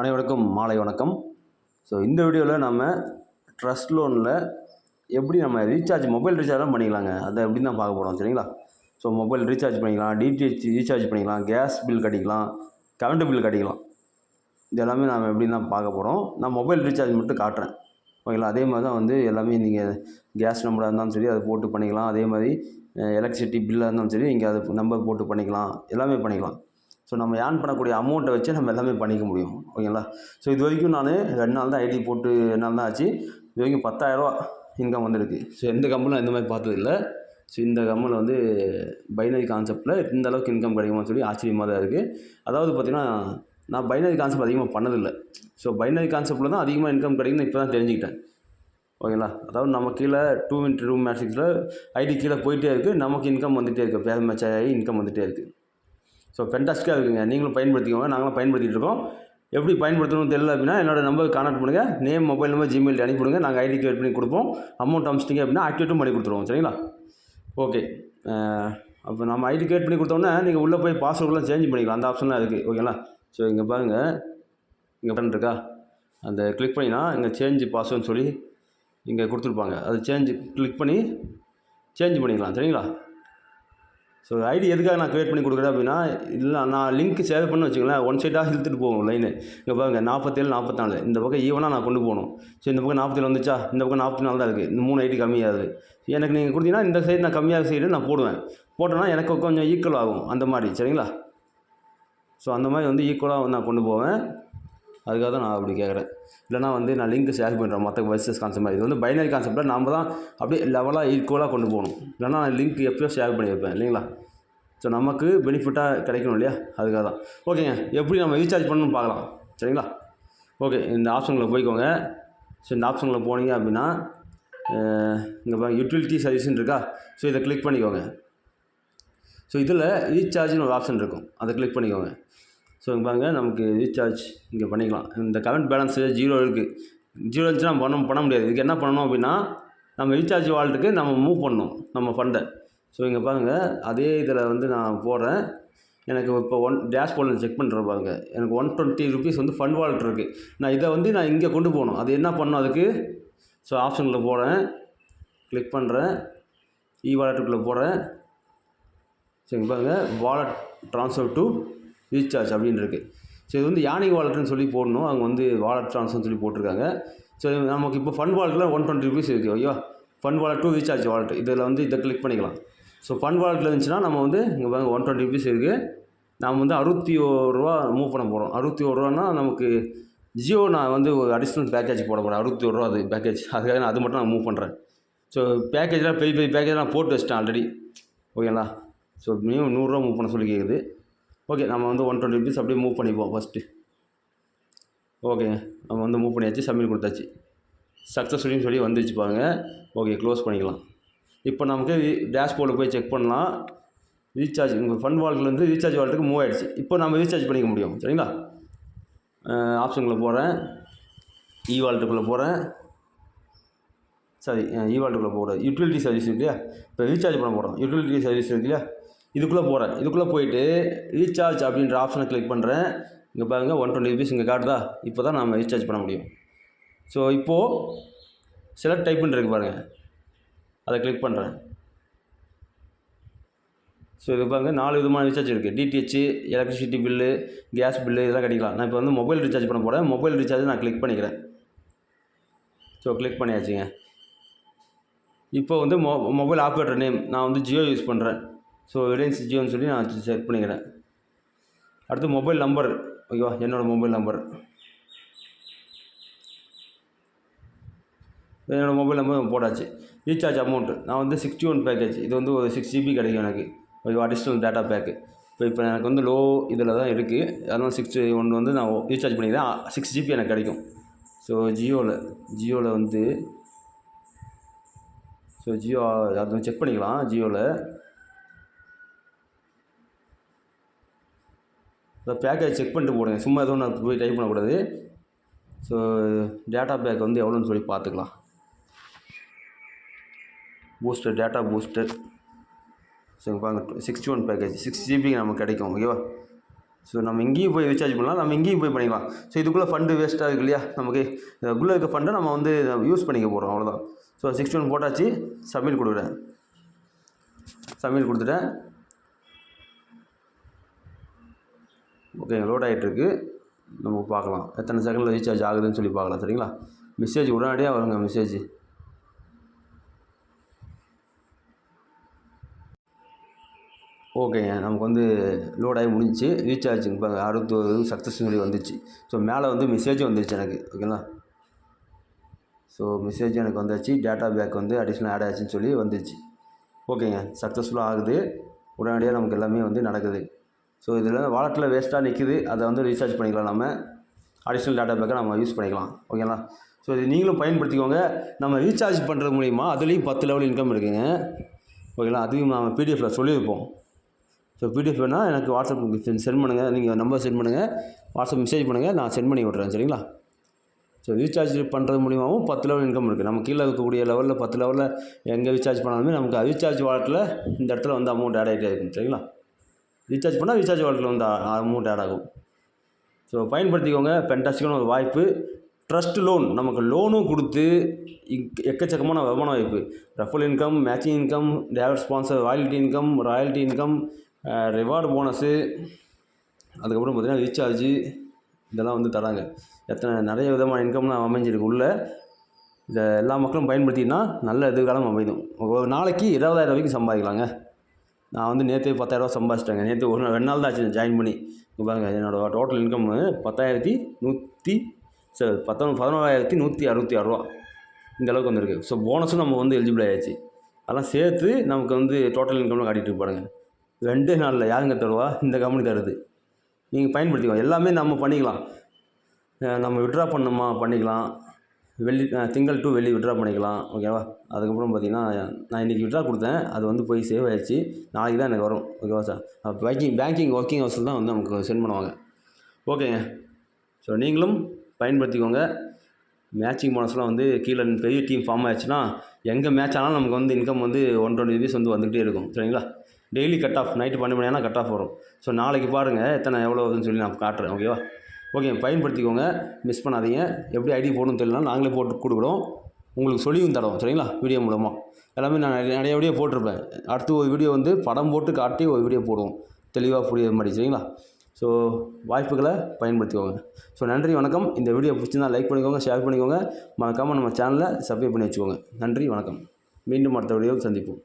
அனைவருக்கும் மாலை வணக்கம். ஸோ இந்த வீடியோவில் நம்ம ட்ரஸ்ட் லோனில் எப்படி நம்ம ரீசார்ஜ் மொபைல் ரீசார்ஜ்லாம் பண்ணிக்கலாங்க. அதை எப்படி தான் பார்க்க போகிறோம் சரிங்களா? ஸோ மொபைல் ரீசார்ஜ் பண்ணிக்கலாம் டிடிஹெச் ரீசார்ஜ் பண்ணிக்கலாம் கேஸ் பில் கட்டிக்கலாம் கரண்ட் பில் கட்டிக்கலாம். இது எல்லாமே நாம் எப்படி தான் பார்க்க போகிறோம் நான் மொபைல் ரீசார்ஜ் மட்டும் காட்டுறேன். ஓகேங்களா? அதே மாதிரி தான் வந்து எல்லாமே நீங்கள் கேஸ் நம்பராக இருந்தாலும் சரி அதை போட்டு பண்ணிக்கலாம். அதே மாதிரி எலக்ட்ரிசிட்டி பில்லாக இருந்தாலும் சரி நீங்கள் அதை நம்பர் போட்டு பண்ணிக்கலாம். எல்லாமே பண்ணிக்கலாம். ஸோ நம்ம ஏர்ன் பண்ணக்கூடிய அமௌண்ட்டை வச்சு நம்ம எல்லாமே பண்ணிக்க முடியும். ஓகேங்களா ஸோ இது வரைக்கும் நான் ரெண்டு நாள் தான் ஐடி போட்டு ரெண்டு நாள் தான் ஆச்சு. இது வரைக்கும் பத்தாயிரரூவா இன்கம் வந்துருக்கு. ஸோ எந்த கம்பெனியும் இந்த மாதிரி பார்த்தது இல்லை. ஸோ இந்த கம்பெனியில் வந்து பைனரி கான்செப்ட்டில் இந்த அளவுக்கு இன்கம் கிடைக்குமான்னு சொல்லி ஆச்சரியமாக தான் இருக்குது அதாவது பார்த்திங்கன்னா நான் பைனரி கான்செப்ட் அதிகமாக பண்ணதில்லை ஸோ பைனரி கான்செப்டில் தான் அதிகமாக இன்கம் கிடைக்குன்னு இப்போ தான் தெரிஞ்சுக்கிட்டேன் ஓகேங்களா அதாவது நம்ம கீழே டூ இன்ட்டு டூ மேட்ரிக்ஸில் ஐடி கீழே போயிட்டே இருக்குது நமக்கு இன்கம் வந்துகிட்டே இருக்குது பேர் மேட்ச் ஆகி இன்கம் வந்துகிட்டே இருக்குது ஸோ ஃபென்டாஸ்டிக்காக இருக்குங்க. நீங்களும் பயன்படுத்திக்கோங்க. நாங்களும் பயன்படுத்திகிட்டு இருக்கோம். எப்படி பயன்படுத்தணும்னு தெரியல அப்படின்னா என்னோட நம்பர் கான்டாக்ட் பண்ணுங்கள் நேம் மொபைல் நம்பர் ஜிமெயில் அனுப்பிவிடுங்க நாங்கள் ஐடி கிரியேட் பண்ணி கொடுப்போம். அமௌண்ட் அமிச்சிட்டிங்க அப்படின்னா ஆக்டிவேட்டும் பண்ணி கொடுத்துருவோம். சரிங்களா? ஓகே அப்போ நம்ம ஐடி கிரியேட் பண்ணி கொடுத்தோன்னே நீங்கள் உள்ளே போய் பாஸ்வேர்டெலாம் சேஞ்ச் பண்ணிக்கலாம். அந்த ஆப்ஷன்லாம் இருக்குது ஓகேங்களா ஸோ இங்கே பாருங்கள் இங்கே பட்டன் இருக்கா? அந்த கிளிக் பண்ணினா இங்கே சேஞ்ச் பாஸ்வேர்டுன்னு சொல்லி இங்கே கொடுத்துருப்பாங்க. அது சேஞ்சு கிளிக் பண்ணி சேஞ்ச் பண்ணிக்கலாம். சரிங்களா? ஸோ ஐடி எதுக்காக நான் க்ரியேட் பண்ணி கொடுக்குறேன் அப்படின்னா இல்லை நான் லிங்க் சேவ் பண்ணி வச்சுங்களேன் ஒன் சைடாக இழுத்துட்டு போகும் லைனு இங்கே பாருங்க நாற்பத்தேழு நாற்பத்தாலு இந்த பக்கம் e ஈவனாக நான் கொண்டு போகணும். ஸோ இந்த பக்கம் நாற்பத்தேழு வந்துச்சா? இந்த பக்கம் நாற்பத்தி நாலு தான் இருக்குது இந்த மூணு ஐடி கம்மியாகுது. எனக்கு நீங்கள் கொடுத்தீங்கன்னா இந்த சைடு நான் கம்மியாக சைடு நான் போடுவேன். போட்டோன்னா எனக்கு கொஞ்சம் ஈக்குவல் ஆகும். அந்த மாதிரி. சரிங்களா? ஸோ அந்த மாதிரி வந்து ஈக்குவலாக நான் கொண்டு போவேன். அதுக்காக தான் நான் அப்படி கேட்குறேன். இல்லைனா வந்து நான் லிங்க் ஷேர் பண்ணுறேன் மற்ற வர்சஸ் கான்செப்ட் மாதிரி. இது வந்து பைனரி கான்செப்டில் நம்ம தான் அப்படியே லெவலாக ஈக்குவலாக கொண்டு போகணும். இல்லைனா நான் லிங்க் எப்பயோ ஷேர் பண்ணி வைப்பேன் இல்லைங்களா? ஸோ நமக்கு பெனிஃபிட்டாக கிடைக்கணும் இல்லையா? அதுக்காக தான். ஓகேங்க எப்படி நம்ம ரீசார்ஜ் பண்ணணும்னு பார்க்கலாம். சரிங்களா? ஓகே இந்த ஆப்ஷனில் போய்க்கோங்க. ஸோ இந்த ஆப்ஷனில் போனீங்க அப்படின்னா இங்கே பாருங்க யூட்டிலிட்டி சர்வீஸ்ன்னு இருக்கா? ஸோ இதை கிளிக் பண்ணிக்கோங்க. ஸோ இதில் ரீசார்ஜ்னு ஒரு ஆப்ஷன் இருக்கும். அதை கிளிக் பண்ணிக்கோங்க. ஸோ இங்கே பாருங்கள் நமக்கு ரீசார்ஜ் இங்கே பண்ணிக்கலாம். இந்த கரண்ட் பேலன்ஸு ஜீரோ இருக்குது ஜீரோ இருந்துச்சுன்னா பண்ண பண்ண முடியாது. இதுக்கு என்ன பண்ணணும் அப்படின்னா நம்ம ரீசார்ஜ் வால்ட்டுக்கு நம்ம மூவ் பண்ணணும் நம்ம ஃபண்டை ஸோ இங்கே பாருங்கள் அதே இதில் வந்து நான் போடுறேன். எனக்கு இப்போ ஒன் டேஷ்போர்டில் செக் பண்ணுறேன் பாருங்கள் எனக்கு ஒன் டுவெண்ட்டி ருபீஸ் வந்து ஃபண்ட் வாலெட் இருக்குது நான் இதை வந்து நான் இங்கே கொண்டு போகணும். அது என்ன பண்ணணும் அதுக்கு? ஸோ ஆப்ஷனில் போகிறேன் கிளிக் பண்ணுறேன் இ வாலெட்டுக்குள்ளே போகிறேன் சரிங்க பாருங்கள் வாலெட் ட்ரான்ஸ்ஃபர் டு ரீசார்ஜ் அப்படின்னு இருக்குது ஸோ இது வந்து யானை வாலெட்னு சொல்லி போடணும். அங்கே வந்து வாலெட் ட்ரான்ஸ்னு சொல்லி போட்டிருக்காங்க. ஸோ நமக்கு இப்போ ஃபன் வாலெட்டில் ஒன் டுவெண்ட்டி ருபீஸ் இருக்குது ஐயோ fun wallet to recharge wallet இதில் வந்து இதை கிளிக் பண்ணிக்கலாம். ஸோ ஃபண்ட் வாலெட்டில் இருந்துச்சுன்னா நம்ம வந்து இங்கே பாருங்க ஒன் டுவெண்ட்டி ருபீஸ் இருக்குது நாம் வந்து அறுபத்தி ஒரு ரூபா மூவ் பண்ண போகிறோம் அறுபத்தி ஒரு ரூபான்னா நமக்கு ஜியோ நான் வந்து ஒரு அடிஷ்னல் பேக்கேஜ் போட போகிறேன் அறுபத்தி ஒரு ரூபா அது பேக்கேஜ் அதுக்காக நான் அது மட்டும் நான் மூவ் பண்ணுறேன் ஸோ பேக்கேஜ்லாம் பெரிய பெரிய பேக்கேஜ் நான் போட்டு வச்சிட்டேன் ஆல்ரெடி ஓகேங்களா ஸோ மினிமம் நூறுரூவா மூவ் பண்ண சொல்லி கேட்குது ஓகே நம்ம வந்து ஒன் டுவெண்ட்டி ருபீஸ் அப்படியே மூவ் பண்ணிப்போம் ஃபஸ்ட்டு ஓகேங்க நம்ம வந்து மூவ் பண்ணியாச்சு சப்மிட் கொடுத்தாச்சு. சக்ஸஸ்ஃபுல்லின்னு சொல்லி வந்துருச்சு பாருங்க. ஓகே க்ளோஸ் பண்ணிக்கலாம். இப்போ நமக்கு டேஷ்போர்டில் போய் செக் பண்ணலாம். ரீசார்ஜ் உங்கள் ஃபன் வால்ட்லேருந்து ரீசார்ஜ் வால்ட்டுக்கு மூவ் ஆகிடுச்சு இப்போ நம்ம ரீசார்ஜ் பண்ணிக்க முடியும் சரிங்களா? ஆப்ஷனில் போகிறேன் இ வால்ட்டுக்குள்ளே போகிறேன் சாரி இ வால்ட்டுக்குள்ளே போகிறேன் யூட்டிலிட்டி சர்வீஸ் இருக்கு இல்லையா? இப்போ ரீசார்ஜ் பண்ண போகிறோம் யூட்டிலிட்டி சர்வீஸ் இருக்கு இல்லையா? இதுக்குள்ளே போகிறேன். இதுக்குள்ளே போயிட்டு ரீசார்ஜ் அப்படின்ற ஆப்ஷனை கிளிக் பண்ணுறேன். இங்கே பாருங்கள் ஒன் டுவெண்ட்டி ருபீஸ் இங்கே காட்டுதா? இப்போ தான் நம்ம ரீசார்ஜ் பண்ண முடியும். ஸோ இப்போது செலக்ட் டைப்புன்னு இருக்கு பாருங்கள் அதை கிளிக் பண்ணுறேன். ஸோ இது பாருங்க நாலு விதமான ரீசார்ஜ் இருக்குது DTH electricity bill gas bill இதெல்லாம் கட்டிக்கலாம் நான் இப்போ வந்து மொபைல் ரீசார்ஜ் பண்ண போகிறேன் மொபைல் ரீசார்ஜ் நான் கிளிக் பண்ணிக்கிறேன். ஸோ கிளிக் பண்ணியாச்சுங்க. இப்போ வந்து மொ மொபைல் ஆப்ரேட்டர் நேம் நான் வந்து ஜியோ யூஸ் பண்ணுறேன் ஸோ ரிலையன்ஸ் ஜியோன்னு சொல்லி நான் செக் பண்ணிக்கிறேன். அடுத்து மொபைல் நம்பர் ஓகேவா? என்னோடய மொபைல் நம்பர் என்னோடய மொபைல் நம்பர் போட்டாச்சு. ரீசார்ஜ் அமௌண்ட்டு நான் வந்து சிக்ஸ்டி ஒன் பேக்கேஜ் இது வந்து ஒரு சிக்ஸ் ஜிபி கிடைக்கும் எனக்கு. ஓகேவா? அடிஷ்னல் டேட்டா பேக்கு இப்போ இப்போ எனக்கு வந்து லோ இதில் தான் இருக்குது அதனால் சிக்ஸ்டி ஒன் வந்து நான் ரீசார்ஜ் பண்ணிக்கிறேன். சிக்ஸ் ஜிபி எனக்கு கிடைக்கும். ஸோ ஜியோவில் ஜியோவில் வந்து ஸோ ஜியோ அது செக் பண்ணிக்கலாம். ஜியோவில் இந்த பேக்கேஜ் செக் பண்ணிட்டு போடுங்க. சும்மா எதுவும் நான் போய் டைப் பண்ணக்கூடாது. ஸோ டேட்டா பேக் வந்து எவ்வளோன்னு சொல்லி பார்த்துக்கலாம். பூஸ்டர் டேட்டா பூஸ்டர் ஸோ பாருங்க sixty one package six GB நமக்கு கிடைக்கும் ஓகேவா ஸோ நம்ம இங்கேயும் போய் ரீசார்ஜ் பண்ணலாம் நம்ம இங்கேயும் போய் பண்ணிக்கலாம். ஸோ இதுக்குள்ளே ஃபண்டு வேஸ்ட்டாக இருக்கு இல்லையா? நமக்கு இதுக்குள்ளே இருக்க ஃபண்டை நம்ம வந்து யூஸ் பண்ணிக்க போகிறோம் அவ்வளோதான் ஸோ சிக்ஸ்டி ஒன் போட்டாச்சு சப்மிட் கொடுக்குறேன். சப்மிட் கொடுத்துட்டேன். ஓகே லோட் ஆகிட்டுருக்கு நம்ம பார்க்கலாம். எத்தனை செகண்டில் ரீசார்ஜ் ஆகுதுன்னு சொல்லி பார்க்கலாம் சரிங்களா? மெசேஜ் உடனடியாக வருங்க மெசேஜ் ஓகேங்க நமக்கு வந்து லோட் ஆகி முடிஞ்சிச்சு. ரீசார்ஜ் இப்போ அறுபத்தோரு சக்ஸஸ் சொல்லி வந்துச்சு. ஸோ மேலே வந்து மெசேஜும் வந்துருச்சு எனக்கு ஓகேங்களா ஸோ மெசேஜ் எனக்கு வந்தாச்சு. டேட்டா பேக் வந்து அடிஷ்னல் ஆட் ஆச்சுன்னு சொல்லி வந்துச்சு. ஓகேங்க சக்ஸஸ்ஃபுல்லாக ஆகுது. உடனடியாக நமக்கு எல்லாமே வந்து நடக்குது. ஸோ இதில் வாலெட்டில் வேஸ்ட்டாக நிற்குது அதை வந்து ரீசார்ஜ் பண்ணிக்கலாம் நம்ம. அடிஷ்னல் டேட்டா பேக்கை நம்ம யூஸ் பண்ணிக்கலாம். ஓகேங்களா ஸோ இது நீங்களும் பயன்படுத்திக்கோங்க. நம்ம ரீசார்ஜ் பண்ணுறது மூலிமா அதுலேயும் பத்து லெவல் இன்கம் இருக்குங்க. ஓகேங்களா அதையும் நம்ம பிடிஎஃப்பில் சொல்லியிருப்போம். ஸோ பிடிஎஃப் வேணால் எனக்கு வாட்ஸ்அப் சென்ட் பண்ணுங்கள் நீங்கள் நம்பர் சென்ட் பண்ணுங்கள் வாட்ஸ்அப் மெசேஜ் பண்ணுங்கள் நான் சென்ட் பண்ணி விட்றேன் சரிங்களா? ஸோ ரீசார்ஜ் பண்ணுறது மூலிமாவும் பத்து லெவல் இன்கம் இருக்குது நம்ம கீழே இருக்கக்கூடிய லெவலில் பத்து லெவலில் எங்கே ரீசார்ஜ் பண்ணாலுமே நமக்கு ரீசார்ஜ் வாலெட்டில் இந்த இடத்துல வந்து அமௌண்ட் ஆட் ஆகிட்டே இருக்கும். சரிங்களா? ரீசார்ஜ் பண்ணால் ரீசார்ஜ் வாலெட்டில் வந்து அமௌண்ட் ஆட் ஆகும். ஸோ பயன்படுத்திக்கோங்க. ஃபென்டாஸ்டிக்கான ஒரு வாய்ப்பு. ட்ரஸ்ட் லோன் நமக்கு லோனும் கொடுத்து எக்கச்சக்கமான வருமான வாய்ப்பு. Referral income matching income direct sponsor royalty income royalty income reward bonus அதுக்கப்புறம் பார்த்திங்கன்னா ரீசார்ஜு இதெல்லாம் வந்து தராங்க. எத்தனை நிறைய விதமான இன்கம்லாம் அமைஞ்சிருக்கு உள்ள. இதை எல்லா மக்களும் பயன்படுத்தினா நல்ல எதிர்காலம் அமையும். ஒரு நாளைக்கு இருபதாயிரம் வரைக்கும் சம்பாதிக்கலாங்க. நான் வந்து நேற்றே பத்தாயிரரூவா சம்பாதிச்சிட்டேங்க. நேற்று ஒரு நாள் ரெண்டு நாள் தான் ஆச்சு ஜாயின் பண்ணி. இங்கே பாருங்கள் என்னோடய டோட்டல் இன்கம் பத்தாயிரத்தி நூற்றி சரி பத்தொன் பதினோராயிரத்தி நூற்றி அறுபத்தி ஆறுரூவா. இந்த அளவுக்கு வந்திருக்கு. ஸோ போனஸும் நம்ம வந்து எலிஜிபிள் ஆயாச்சு. அதெல்லாம் சேர்த்து நமக்கு வந்து டோட்டல் இன்கம்லாம் காட்டிகிட்டு இருப்பாருங்க. ரெண்டே நாளில் யாருங்க தருவா? இந்த கம்பெனி தருது. நீங்கள் பயன்படுத்திக்கோ எல்லாமே நம்ம பண்ணிக்கலாம். நம்ம விட்ரா பண்ணணுமா? பண்ணிக்கலாம். வெள்ளி திங்கள் டு வெள்ளி விட்ரா பண்ணிக்கலாம் ஓகேவா அதுக்கப்புறம் பார்த்தீங்கன்னா நான் இன்றைக்கி விட்ரா கொடுத்தேன் அது வந்து போய் சேவ் ஆகிடுச்சு நாளைக்கு தான் எனக்கு வரும் ஓகேவா சார் பேங்கிங் பேங்கிங் ஒர்க்கிங் ஹவர்ஸில் தான் வந்து நமக்கு சென்ட் பண்ணுவாங்க. ஓகேங்க ஸோ நீங்களும் பயன்படுத்திக்கோங்க. மேட்சிங் போனஸ்லாம் வந்து கீழே பெரிய டீம் ஃபார்ம் ஆயிடுச்சுன்னா எங்கே மேட்ச் ஆனாலும் நமக்கு வந்து இன்கம் வந்து ஒன் டுவெண்ட்டி ருபீஸ் வந்து வந்துகிட்டே இருக்கும் சரிங்களா? டெய்லி கட் ஆஃப் நைட்டு பன்னெண்டு மணி ஆனால் கட் ஆஃப் வரும். ஸோ நாளைக்கு பாருங்கள் எத்தனை எவ்வளோ வருதுன்னு சொல்லி நான் காட்டுறேன் ஓகேவா ஓகே பயன்படுத்திக்கோங்க. மிஸ் பண்ணாதீங்க. எப்படி ஐடி போடணும்னு தெரியலனா நாங்களே போட்டு கொடுக்குறோம். உங்களுக்கு சொல்லியும் தரோம் சரிங்களா? வீடியோ மூலமாக எல்லாமே நான் நிறைய நிறைய வீடியோ போட்டிருப்பேன். அடுத்து ஒரு வீடியோ வந்து படம் போட்டு காட்டி ஒரு வீடியோ போடுவோம். தெளிவாக புரியுற மாதிரி சரிங்களா? ஸோ வாய்ப்புகளை பயன்படுத்திக்கோங்க. ஸோ நன்றி வணக்கம். இந்த வீடியோ பிடிச்சிருந்தா லைக் பண்ணிக்கோங்க ஷேர் பண்ணிக்கோங்க. மறக்காமல் நம்ம சேனலை சப்ஸ்கிரைப் பண்ணி வச்சுக்கோங்க. நன்றி வணக்கம். மீண்டும் அடுத்த வீடியோவில் சந்திப்போம்.